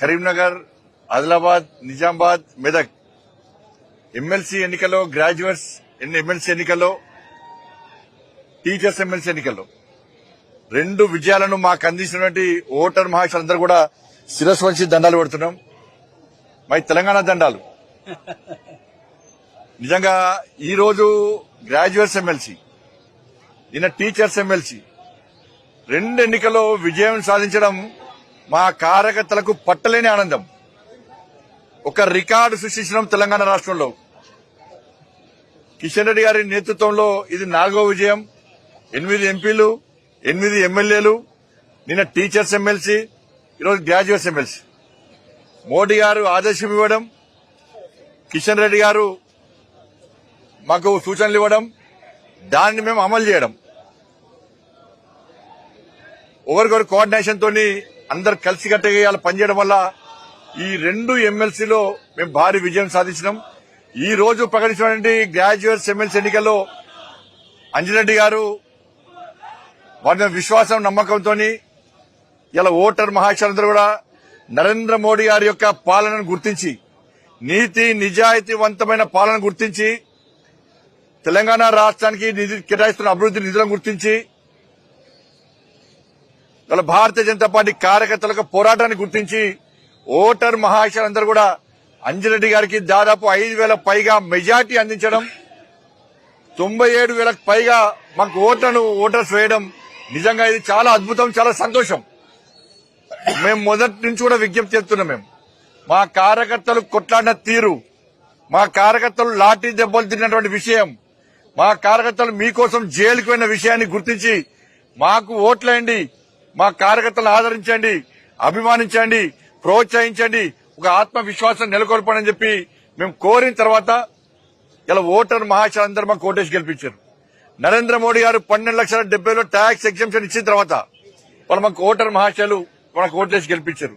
Karimnagar Adilabad Nizamabad Medak. MLC ఎన్నికల్లో graduates MLC ఎన్నికల్లో teachers MLC ఎన్నికల్లో. రెండు విజయాలను మాకు అందించినటువంటి ఓటర్ మహాశులందరూ కూడా శిరస్సు వంచి దండాలు పెడుతున్నాం. మై తెలంగాణ దండాలు. నిజంగా ఈరోజు గ్రాడ్యుయేట్స్ ఎమ్మెల్సీ నిన్న టీచర్స్ ఎమ్మెల్సీ రెండు ఎన్నికల్లో విజయం సాధించడం మా కార్యకర్తలకు పట్టలేని ఆనందం. ఒక రికార్డు సృష్టించడం తెలంగాణ రాష్ట్రంలో. కిషన్ రెడ్డి గారి నేతృత్వంలో ఇది నాలుగో విజయం. ఎనిమిది ఎంపీలు ఎనిమిది ఎమ్మెల్యేలు నిన్న టీచర్స్ ఎమ్మెల్సీ ఈరోజు గ్రాడ్యుయేట్స్ ఎమ్మెల్సీ. మోడీ గారు ఆదేశం ఇవ్వడం కిషన్ రెడ్డి గారు మాకు సూచనలు ఇవ్వడం దాన్ని మేము అమలు చేయడం. ఒకరికొకరు కోఆర్డినేషన్ తోని అందరు కలిసికట్టుగా ఇవాళ పనిచేయడం వల్ల ఈ రెండు ఎమ్మెల్సీలో మేము భారీ విజయం సాధించినాం. ఈ రోజు ప్రకటించినటువంటి గ్రాడ్యుయేట్స్ ఎమ్మెల్సీ ఎన్నికల్లో అంజిరెడ్డి గారు వారి విశ్వాసం నమ్మకంతో ఇలా ఓటర్ మహాశయులందరూ కూడా నరేంద్ర మోడీ గారి యొక్క పాలనను గుర్తించి నీతి నిజాయితీవంతమైన పాలన గుర్తించి తెలంగాణ రాష్ట్రానికి నిధి కేటాయిస్తున్న అభివృద్ధి నిధులను గుర్తించి ఇలా భారతీయ జనతా పార్టీ కార్యకర్తలకు పోరాటాన్ని గుర్తించి ఓటర్ మహాశయులందరూ కూడా అంజిరెడ్డి గారికి దాదాపు ఐదు వేల పైగా మెజార్టీ అందించడం తొంభై ఏడు వేలకు పైగా మాకు ఓట్లను ఓటర్స్ వేయడం నిజంగా ఇది చాలా అద్భుతం చాలా సంతోషం. మేము మొదటి నుంచి కూడా విజ్ఞప్తి చేస్తున్నాం మేము. మా కార్యకర్తలు కొట్లాడిన తీరు మా కార్యకర్తలు లాఠీ దెబ్బలు తిన్నటువంటి విషయం మా కార్యకర్తలు మీకోసం జైలుకు పోయిన విషయాన్ని గుర్తించి మాకు ఓట్లేయండి మా కార్యకర్తలను ఆదరించండి అభిమానించండి ప్రోత్సహించండి ఒక ఆత్మవిశ్వాసం నెలకొల్పడని చెప్పి మేము కోరిన తర్వాత ఇలా ఓటర్ మహాశయులందరూ మాకు ఓటేసి గెలిపించారు. నరేంద్ర మోడీ గారు పన్నెండు లక్షల డెబ్బైలో ట్యాక్స్ ఎగ్జామ్షన్ ఇచ్చిన తర్వాత వాళ్ళు మాకు ఓటర్ మహాశయాలు మనకు ఓటేసి గెలిపించారు.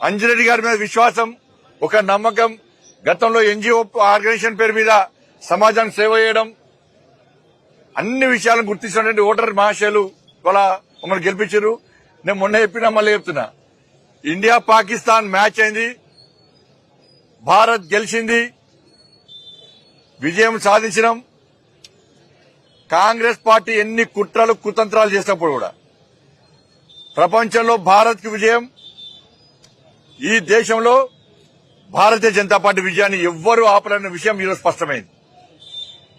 అంజరెడ్డి గారి మీద విశ్వాసం ఒక నమ్మకం గతంలో ఎన్జిఓ ఆర్గనైజేషన్ పేరు మీద సమాజానికి సేవ చేయడం అన్ని విషయాలను గుర్తించినటువంటి ఓటర్ మహాశయాలు వాళ్ళ మమ్మల్ని గెలిపించారు. నేను మొన్న చెప్పినా మళ్ళీ చెప్తున్నా. ఇండియా పాకిస్తాన్ మ్యాచ్ అయింది. భారత్ గెలిచింది. విజయం సాధించడం కాంగ్రెస్ పార్టీ ఎన్ని కుట్రలు కుతంత్రాలు చేసినప్పుడు కూడా. ప్రపంచంలో భారత్ విజయం. ఈ దేశంలో భారతీయ జనతా పార్టీ విజయాన్ని ఎవ్వరూ ఆపలేని విషయం ఈరోజు స్పష్టమైంది.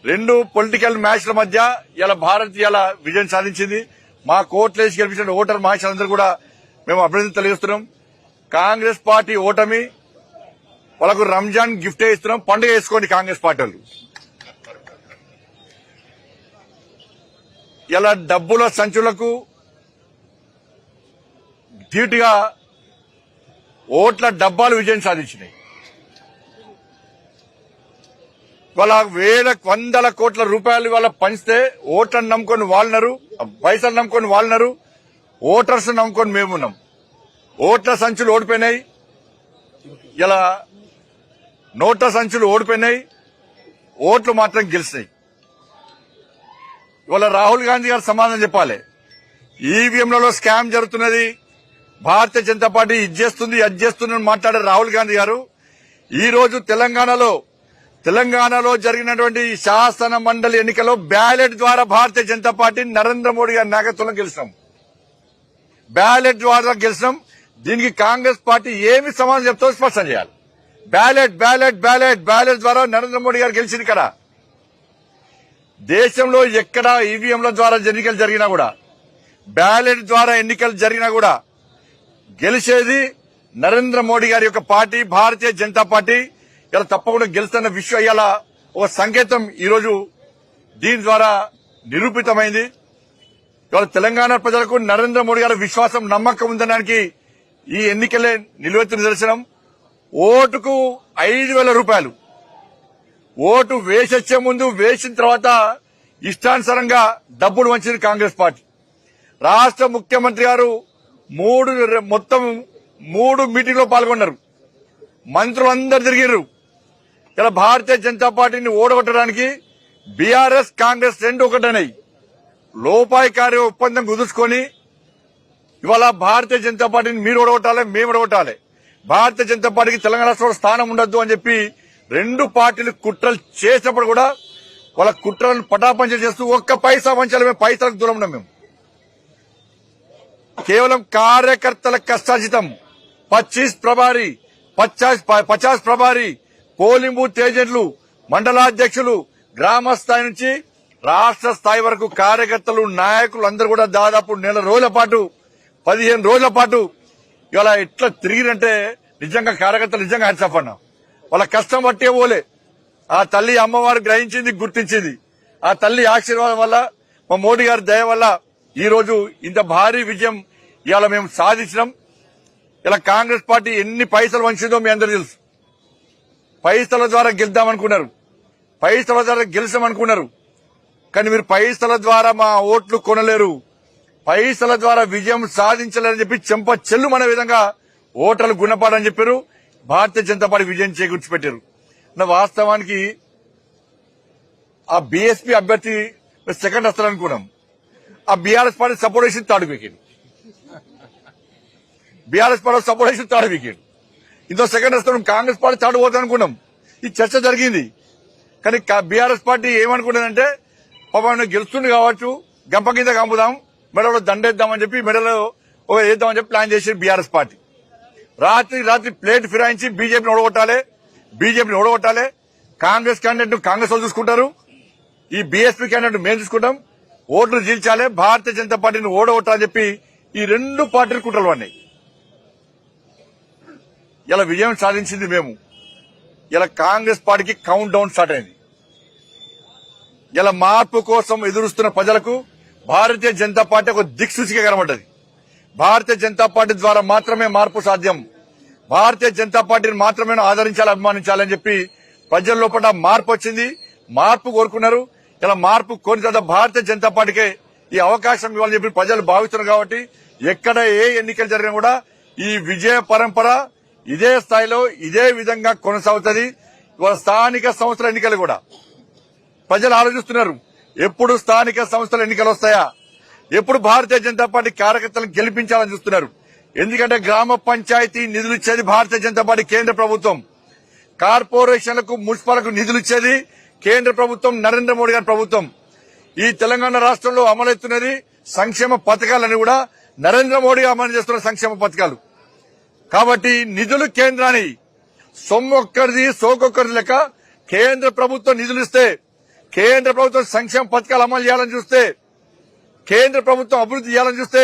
రెండు పొలిటికల్ మ్యాచ్ల మధ్య ఇలా భారత్ ఇలా విజయం సాధించింది. మా కోట్లేసి గెలిపించిన ఓటర్ మహాశయులందరూ కూడా మేము అభినందన తెలియజేస్తున్నాం. కాంగ్రెస్ పార్టీ ఓటమి వాళ్ళకు రంజాన్ గిఫ్ట్ ఇస్తున్నాం. పండుగ వేసుకోండి కాంగ్రెస్ పార్టీ వాళ్ళు. ఇలా డబ్బుల సంచులకు ధీటుగా ఓట్ల డబ్బాలు విజయం సాధించినాయి. వాళ్ళ వేల వందల కోట్ల రూపాయలు వాళ్ళ పంచితే ఓట్లను నమ్ముకొని వాళ్ళనరు పైసలు నమ్ముకొని వాళ్ళనరు ఓటర్స్ నమ్ముకొని మేమున్నాం ఓట్ల సంచులు ఓడిపోయినాయి. ఇలా నోట్ల సంచులు ఓడిపోయినాయి. ఓట్లు మాత్రం గెలిచినాయి. ఇవాళ రాహుల్ గాంధీ గారు సమాధానం చెప్పాలి. ఈవీఎంలలో స్కామ్ జరుగుతున్నది. భారతీయ జనతా పార్టీ ఇది చేస్తుంది అది చేస్తుంది అని మాట్లాడే రాహుల్ గాంధీ గారు. ఈ రోజు తెలంగాణలో తెలంగాణలో జరిగినటువంటి శాసన మండలి ఎన్నికలో బ్యాలెట్ ద్వారా భారతీయ జనతా పార్టీ నరేంద్ర మోడీ గారి నాయకత్వంలో గెలిచినాం. బ్యాలెట్ ద్వారా గెలిచినాం. దీనికి కాంగ్రెస్ పార్టీ ఏమి సమాధానం చెప్తో స్పష్టం చేయాలి. బ్యాలెట్ బ్యాలెట్ బ్యాలెట్ బ్యాలెట్ ద్వారా నరేంద్ర మోడీ గారు గెలిచింది కదా దేశంలో ఎక్కడ ఈవీఎంల ద్వారా ఎన్నికలు జరిగినా కూడా బ్యాలెట్ ద్వారా ఎన్నికలు జరిగినా కూడా గెలిచేది నరేంద్ర మోడీ గారి యొక్క పార్టీ భారతీయ జనతా పార్టీ. ఇలా తప్పకుండా గెలుస్తున్న విషయం అయ్యేలా ఒక సంకేతం ఈరోజు దీని ద్వారా నిరూపితమైంది. ఇవాళ తెలంగాణ ప్రజలకు నరేంద్ర మోడీ గారి విశ్వాసం నమ్మకం ఉందనడానికి ఈ ఎన్నికలే నిలువెత్తు నిదర్శనం. ఓటుకు ఐదు వేల రూపాయలు. ఓటు వేసొచ్చే ముందు వేసిన తర్వాత ఇష్టానుసారంగా డబ్బులు వంచింది కాంగ్రెస్ పార్టీ. రాష్ట్ర ముఖ్యమంత్రి గారు మూడు మొత్తం మూడు మీటింగ్లో పాల్గొన్నారు. మంత్రులందరూ తిరిగిర్రు. ఇలా భారతీయ జనతా పార్టీని ఓడగొట్టడానికి బీఆర్ఎస్ కాంగ్రెస్ రెండు ఒకటనేయి లోపాయికారి ఒప్పందం కుదుర్చుకొని ఇవాళ భారతీయ జనతా పార్టీని మీరు ఓడగొట్టాలి మేము ఓడగొట్టాలి. భారతీయ జనతా పార్టీకి తెలంగాణ రాష్ట్రంలో స్థానం ఉండొద్దు అని చెప్పి రెండు పార్టీలు కుట్రలు చేసినప్పుడు కూడా వాళ్ళ కుట్రలను పటాపంచలు చేస్తూ ఒక్క పైసా పంచాలి మేము పైసలకు దూరం ఉన్నాం మేము. కేవలం కార్యకర్తల కష్టాజితం పచ్చీస్ ప్రభారి పచాస్ పచాస్ ప్రభారి పోలింగ్ బూత్ ఏజెంట్లు మండలాధ్యక్షులు గ్రామ స్థాయి నుంచి రాష్ట్ర స్థాయి వరకు కార్యకర్తలు నాయకులు అందరూ కూడా దాదాపు నెల రోజుల పాటు పదిహేను రోజుల పాటు ఇవాళ ఎట్లా తిరిగిరంటే నిజంగా కార్యకర్తలు నిజంగా హ్యాట్సాఫ్ వాళ్ళ కష్టం పట్టే పోలే. ఆ తల్లి అమ్మవారు గ్రహించింది గుర్తించింది. ఆ తల్లి ఆశీర్వాదం వల్ల మా మోడీ గారి దయ వల్ల ఈ రోజు ఇంత భారీ విజయం ఇవాళ మేము సాధించినాం. ఇలా కాంగ్రెస్ పార్టీ ఎన్ని పైసలు వంచిందో మీ అందరూ తెలుసు. పైసల ద్వారా గెలుద్దామనుకున్నారు. పైసల ద్వారా గెలిచామనుకున్నారు కానీ మీరు పైసల ద్వారా మా ఓట్లు కొనలేరు. పైసల ద్వారా విజయం సాధించలేరని చెప్పి చెంప చెల్లుమనే విధంగా ఓటర్లు గుణపాడని చెప్పారు. భారతీయ జనతా పార్టీ విజయం చేకూర్చిపెట్టారు నా వాస్తవానికి ఆ బీఎస్పీ అభ్యర్థి సెకండ్ వస్తారనుకున్నాం. ఆ బీఆర్ఎస్ పార్టీ సపోర్ట్ చేసి తాడు వికెట్ బీఆర్ఎస్ పార్టీ సపోర్ట్ చేసి థర్డ్ ఇంత సెకండ్ వస్తాం కాంగ్రెస్ పార్టీ థర్డ్ పోతుంది అనుకున్నాం. ఈ చర్చ జరిగింది. కానీ బీఆర్ఎస్ పార్టీ ఏమనుకున్నదంటే పాపం గెలుస్తుంది కావచ్చు గంప కింద కంపుదాం మెడలో దండేద్దామని చెప్పి మెడలో వేద్దామని చెప్పి ప్లాన్ చేసి బీఆర్ఎస్ పార్టీ. రాత్రి రాత్రి ప్లేట్ ఫిరాయించి బీజేపీని ఓడగొట్టాలి బీజేపీని ఓడగొట్టాలి. కాంగ్రెస్ క్యాండిడేట్ కాంగ్రెస్ వాళ్ళు చూసుకుంటారు. ఈ బీఎస్పీ క్యాండిడేట్ మేము చూసుకుంటాం. ఓట్లు జీల్చాలి భారతీయ జనతా పార్టీని ఓడగొట్టాలని చెప్పి ఈ రెండు పార్టీలు కుట్రలు పడినాయి. ఇలా విజయం సాధించింది మేము. ఇలా కాంగ్రెస్ పార్టీకి కౌంట్ డౌన్ స్టార్ట్ అయింది. ఇలా మార్పు కోసం ఎదురుస్తున్న ప్రజలకు భారతీయ జనతా పార్టీ ఒక దిక్సూచిగా కనబడ్డది. భారతీయ జనతా పార్టీ ద్వారా మాత్రమే మార్పు సాధ్యం. భారతీయ జనతా పార్టీని మాత్రమే ఆదరించాలి అభిమానించాలని చెప్పి ప్రజల లోపల మార్పు వచ్చింది. మార్పు కోరుకున్నారు. ఇలా మార్పు కోరిన తర్వాత భారతీయ జనతా పార్టీకే ఈ అవకాశం ఇవ్వాలని చెప్పి ప్రజలు భావిస్తున్నారు కాబట్టి ఎక్కడ ఏ ఎన్నికలు జరిగినా కూడా ఈ విజయ పరంపర ఇదే స్థాయిలో ఇదే విధంగా కొనసాగుతుంది. ఇవాళ స్థానిక సంస్థల ఎన్నికలు కూడా. ప్రజలు ఆలోచిస్తున్నారు. ఎప్పుడు స్థానిక సంస్థల ఎన్నికలు వస్తాయా? ఎప్పుడు భారతీయ జనతా పార్టీ కార్యకర్తలను గెలిపించాలని చూస్తున్నారు? ఎందుకంటే గ్రామ పంచాయతీ నిధులు ఇచ్చేది భారతీయ జనతా పార్టీ కేంద్ర ప్రభుత్వం. కార్పొరేషన్లకు మున్సిపాలకు నిధులు ఇచ్చేది కేంద్ర ప్రభుత్వం నరేంద్ర మోడీ గారి ప్రభుత్వం. ఈ తెలంగాణ రాష్ట్రంలో అమలవుతున్నది సంక్షేమ పథకాలని కూడా నరేంద్ర మోడీ అమలు చేస్తున్న సంక్షేమ పథకాలు. కాబట్టి నిధులు కేంద్రాన్ని సొమ్మొక్కరిది సోకొక్కరిది లెక్క కేంద్ర ప్రభుత్వం నిధులు ఇస్తే కేంద్ర ప్రభుత్వం సంక్షేమ పథకాలు అమలు చేయాలని చూస్తే కేంద్ర ప్రభుత్వం అభివృద్ధి చేయాలని చూస్తే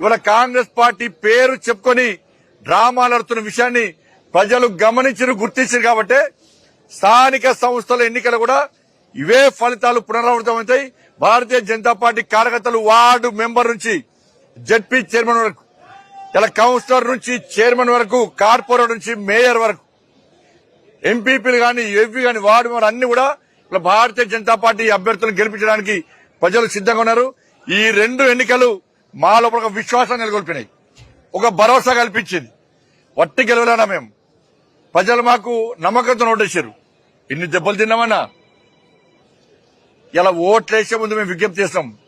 ఇవాళ కాంగ్రెస్ పార్టీ పేరు చెప్పుకొని డ్రామాలాడుతున్న విషయాన్ని ప్రజలు గమనించరు గుర్తించరు కాబట్టి స్థానిక సంస్థల ఎన్నికలు కూడా ఇవే ఫలితాలు పునరావృతమవుతాయి. భారతీయ జనతా పార్టీ కార్యకర్తలు వార్డు మెంబర్ నుంచి జడ్పీ చైర్మన్ వరకు ఇలా కౌన్సిలర్ నుంచి చైర్మన్ వరకు కార్పొరేట్ నుంచి మేయర్ వరకు ఎంపీపీలు కానీ ఎవ్వి కానీ వార్డు మెంబర్ అన్ని కూడా ఇలా భారతీయ జనతా పార్టీ అభ్యర్థులను గెలిపించడానికి ప్రజలు సిద్ధంగా ఉన్నారు. ఈ రెండు ఎన్నికలు మా లోపల ఒక విశ్వాసం నెలకొల్పినాయి. ఒక భరోసా కల్పించింది. వట్టి గెలవలేనా మేము? ప్రజలు మాకు నమ్మకంతో నోటేశారు. ఇన్ని దెబ్బలు తిన్నామన్నా? ఇలా ఓట్లేసే ముందు మేము విజ్ఞప్తి చేస్తాం.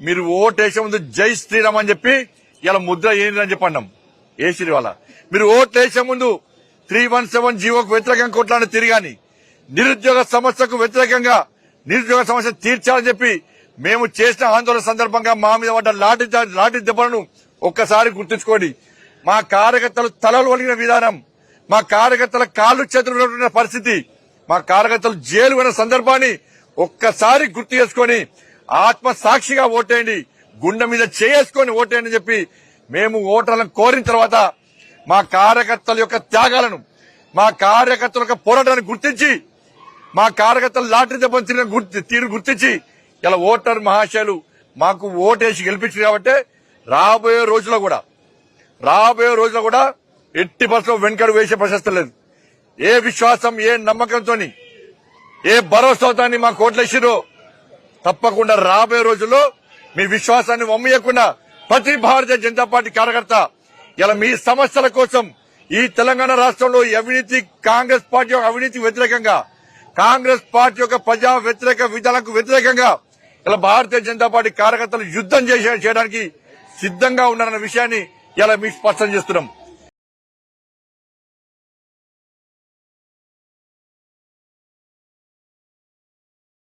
మీరు ఓటేసే ముందు జై శ్రీరామ్ అని చెప్పి ఇలా ముద్ర ఏంటని అని చెప్పి వాళ్ళ మీరు ఓట్లేసే ముందు త్రీ వన్ సెవెన్ జీవోకు వ్యతిరేకంగా కొట్లాడిన తిరిగాని నిరుద్యోగ సమస్యకు వ్యతిరేకంగా నిరుద్యోగ సమస్య తీర్చాలని చెప్పి మేము చేసిన ఆందోళన సందర్భంగా మా మీద పడ్డ లాఠీ లాఠీ దెబ్బలను ఒక్కసారి గుర్తుంచుకోండి. మా కార్యకర్తలు తలలు వలిగిన విధానం మా కార్యకర్తల కాళ్ళు చేతులు పరిస్థితి మా కార్యకర్తలు జైలు సందర్భాన్ని ఒక్కసారి గుర్తు చేసుకొని ఆత్మ సాక్షిగా ఓటేయండి. గుండె మీద చేసుకొని ఓటేయని అని చెప్పి మేము ఓటర్లను కోరిన తర్వాత మా కార్యకర్తల యొక్క త్యాగాలను మా కార్యకర్తల యొక్క పోరాటాన్ని గుర్తించి మా కార్యకర్తలు లాటరీ దెబ్బను తిరిగిన గుర్తి- తీరు గుర్తించి ఇలా ఓటర్ మహాశయులు మాకు ఓటేసి గెలిపించారు కాబట్టి రాబోయే రోజుల్లో కూడా రాబోయే రోజుల్లో కూడా ఎట్టి బస్సులో వెనుకడు వేసే ప్రశస్తి లేదు. ఏ విశ్వాసం ఏ నమ్మకంతో ఏ భరోసాతో మా కోట్లేసిరో తప్పకుండా రాబోయే రోజుల్లో మీ విశ్వాసాన్ని వమ్మయ్యకుండా ప్రతి భారతీయ జనతా పార్టీ కార్యకర్త ఇలా మీ సమస్యల కోసం ఈ తెలంగాణ రాష్ట్రంలో అవినీతి కాంగ్రెస్ పార్టీ యొక్క అవినీతి వ్యతిరేకంగా కాంగ్రెస్ పార్టీ యొక్క ప్రజా వ్యతిరేక విధానాలకు వ్యతిరేకంగా ఇలా భారతీయ జనతా పార్టీ కార్యకర్తలు యుద్ధం చేసే చేయడానికి సిద్ధంగా ఉన్నారన్న విషయాన్ని ఇలా మీకు స్పష్టం చేస్తున్నాం.